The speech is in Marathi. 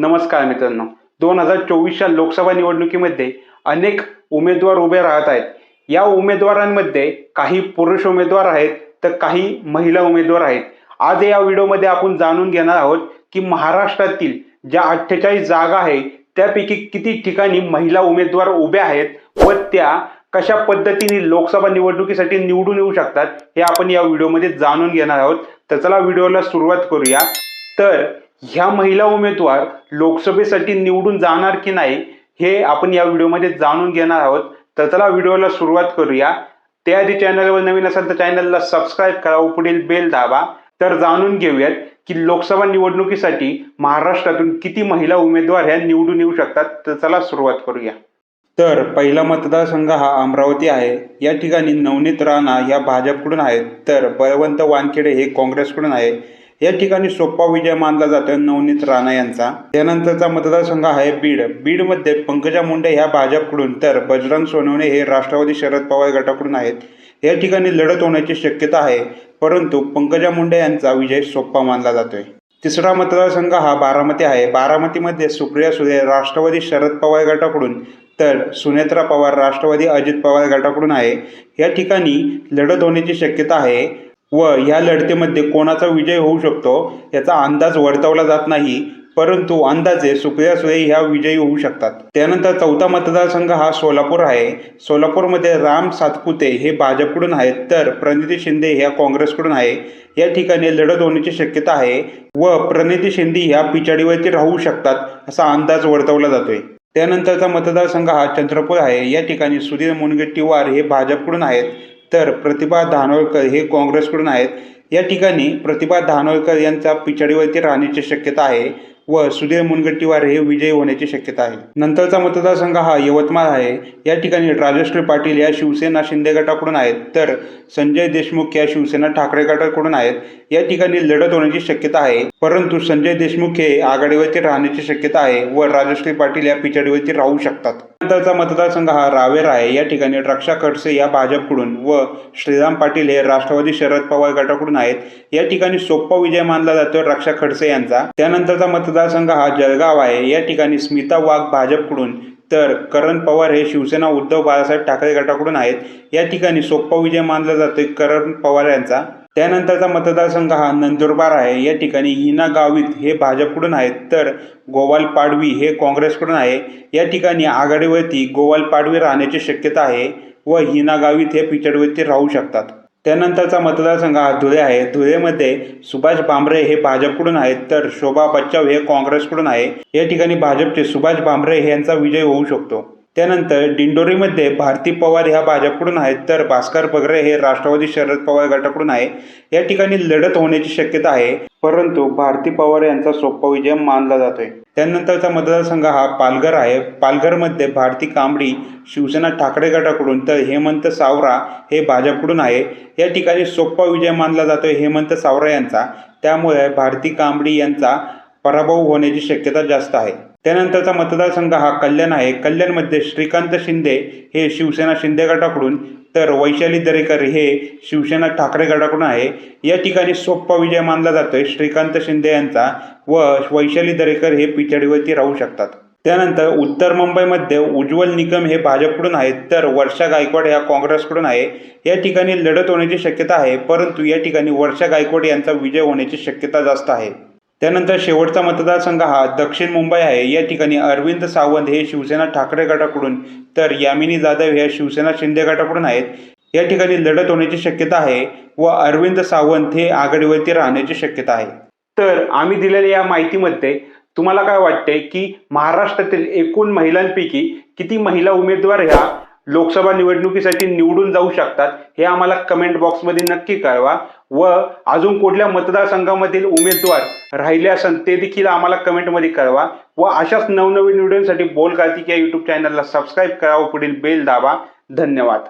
नमस्कार मित्रांनो. दोन हजार चोवीसच्या लोकसभा निवडणुकीमध्ये अनेक उमेदवार उभे राहत आहेत. या उमेदवारांमध्ये काही पुरुष उमेदवार आहेत तर काही महिला उमेदवार आहेत. आज या व्हिडिओमध्ये आपण जाणून घेणार आहोत की महाराष्ट्रातील ज्या अठ्ठेचाळीस जागा आहे त्यापैकी किती ठिकाणी महिला उमेदवार उभ्या आहेत व त्या कशा पद्धतीने लोकसभा निवडणुकीसाठी निवडून येऊ शकतात हे आपण या व्हिडिओमध्ये जाणून घेणार आहोत. तर चला व्हिडिओला सुरुवात करूया. तर ह्या महिला उमेदवार लोकसभेसाठी निवडून जाणार की नाही हे आपण या व्हिडिओमध्ये जाणून घेणार आहोत. तर चला व्हिडिओला सुरुवात करूया. त्याआधी चॅनलवर नवीन असेल तर चॅनलला सबस्क्राईब करा पुढील बेल दाबा. तर जाणून घेऊयात की लोकसभा निवडणुकीसाठी महाराष्ट्रातून किती महिला उमेदवार ह्या निवडून येऊ शकतात. तर चला सुरुवात करूया. तर पहिला मतदारसंघ हा अमरावती आहे. या ठिकाणी नवनीत राणा या भाजपकडून आहेत. तर बळवंत वानखेडे हे काँग्रेसकडून आहे या ठिकाणी सोप्पा विजय मानला जातो नवनीत राणा यांचा. त्यानंतरचा मतदारसंघ आहे बीड. बीडमध्ये पंकजा मुंडे ह्या भाजपकडून तर बजरंग सोनवणे हे राष्ट्रवादी शरद पवार गटाकडून आहेत. या ठिकाणी लढत होण्याची शक्यता आहे परंतु पंकजा मुंडे यांचा विजय सोप्पा मानला जातोय. तिसरा मतदारसंघ हा बारामती आहे. बारामतीमध्ये सुप्रिया सुळे राष्ट्रवादी शरद पवार गटाकडून तर सुनेत्रा पवार राष्ट्रवादी अजित पवार गटाकडून आहे. या ठिकाणी लढत होण्याची शक्यता आहे. व ह्या लढतीमध्ये कोणाचा विजय होऊ शकतो याचा अंदाज वर्तवला जात नाही परंतु अंदाजे सुप्रिया सुळे ह्या विजयी होऊ शकतात. त्यानंतर चौथा मतदारसंघ हा सोलापूर आहे. सोलापूरमध्ये राम सातपुते हे भाजपकडून आहेत तर प्रणिती शिंदे ह्या काँग्रेसकडून आहे. या ठिकाणी लढत होण्याची शक्यता आहे व प्रणिती शिंदे ह्या पिछाडीवरती राहू शकतात असा अंदाज वर्तवला जातोय. त्यानंतरचा मतदारसंघ हा चंद्रपूर आहे. या ठिकाणी सुधीर मुनगेट्टीवार हे भाजपकडून आहेत. तर प्रतिभा धानोळकर हे काँग्रेसकडून आहेत. या ठिकाणी प्रतिभा धानोळकर यांचा पिछाडीवरती राहण्याची शक्यता आहे व सुधीर मुनगट्टीवार हे विजयी होण्याची शक्यता आहे. नंतरचा मतदारसंघ हा यवतमाळ आहे. या ठिकाणी राजश्री पाटील या शिवसेना शिंदे गटाकडून आहेत तर संजय देशमुख या शिवसेना ठाकरे गटाकडून आहेत. या ठिकाणी लढत होण्याची शक्यता आहे. परंतु संजय देशमुख हे आघाडीवरती राहण्याची शक्यता आहे व राजश्री पाटील या पिछाडीवरती राहू शकतात. त्यानंतरचा मतदारसंघ हा रावेर आहे. या ठिकाणी रक्षा खडसे या भाजपकडून व श्रीराम पाटील हे राष्ट्रवादी शरद पवार गटाकडून आहेत. या ठिकाणी सोप्पा विजय मानला जातो रक्षा खडसे यांचा. त्यानंतरचा मतदारसंघ हा जळगाव आहे. या ठिकाणी स्मिता वाघ भाजपकडून तर करण पवार हे शिवसेना उद्धव बाळासाहेब ठाकरे गटाकडून आहेत. या ठिकाणी सोप्पा विजय मानला जातो करण पवार यांचा. त्यानंतरचा मतदारसंघ हा नंदुरबार आहे. या ठिकाणी हिना गावित हे भाजपकडून आहेत तर गोवाल पाडवी हे काँग्रेसकडून आहे. या ठिकाणी आघाडीवरती गोवाल पाडवी राहण्याची शक्यता आहे व हिना गावित हे पिछाडीवरती राहू शकतात. त्यानंतरचा मतदारसंघ हा धुळे आहे. धुळेमध्ये सुभाष भामरे हे भाजपकडून आहेत तर शोभा बच्चाव हे काँग्रेसकडून आहे. या ठिकाणी भाजपचे सुभाष भामरे यांचा विजय होऊ शकतो. त्यानंतर दिंडोरीमध्ये भारती पवार ह्या भाजपकडून आहेत तर भास्कर बगरे हे राष्ट्रवादी शरद पवार गटाकडून आहे. या ठिकाणी लढत होण्याची शक्यता आहे परंतु भारती पवार यांचा सोप्पा विजय मानला जातोय. त्यानंतरचा मतदारसंघ हा पालघर आहे. पालघरमध्ये भारती कांबडी शिवसेना ठाकरे गटाकडून तर हेमंत सावरा हे भाजपकडून आहे. या ठिकाणी सोप्पा विजय मानला जातोय हेमंत सावरा यांचा. त्यामुळे भारती कांबडी यांचा पराभव होण्याची शक्यता जास्त आहे. त्यानंतरचा मतदारसंघ हा कल्याण आहे. कल्याणमध्ये श्रीकांत शिंदे हे शिवसेना शिंदे गटाकडून तर वैशाली दरेकर हे शिवसेना ठाकरे गटाकडून आहे. या ठिकाणी सोप्पा विजय मानला जातोय. श्रीकांत शिंदे यांचा व वैशाली दरेकर हे पिछाडीवरती राहू शकतात. त्यानंतर उत्तर मुंबईमध्ये उज्ज्वल निकम हे भाजपकडून आहेत तर वर्षा गायकवाड ह्या काँग्रेसकडून आहे. या ठिकाणी लढत होण्याची शक्यता आहे परंतु या ठिकाणी वर्षा गायकवाड यांचा विजय होण्याची शक्यता जास्त आहे. त्यानंतर शेवटचा मतदारसंघ हा दक्षिण मुंबई आहे. या ठिकाणी अरविंद सावंत हे शिवसेना ठाकरे गटाकडून तर यामिनी जाधव ह्या शिवसेना शिंदे गटाकडून आहेत. या ठिकाणी लढत होण्याची शक्यता आहे व अरविंद सावंत हे आघाडीवरती राहण्याची शक्यता आहे. तर आम्ही दिलेल्या या माहितीमध्ये तुम्हाला काय वाटते की महाराष्ट्रातील एकूण महिलांपैकी किती महिला उमेदवार ह्या लोकसभा निवडणुकीसाठी निवडून जाऊ शकतात हे आम्हाला कमेंट बॉक्समध्ये नक्की कळवा. व अजून कुठल्या मतदारसंघामधील उमेदवार राहिले असेल ते देखील आम्हाला कमेंटमध्ये कळवा व अशाच नवनवीन व्हिडिओसाठी बोल कार्तिक या यूट्यूब चॅनलला सबस्क्राईब करा व पुढील बेल दाबा. धन्यवाद.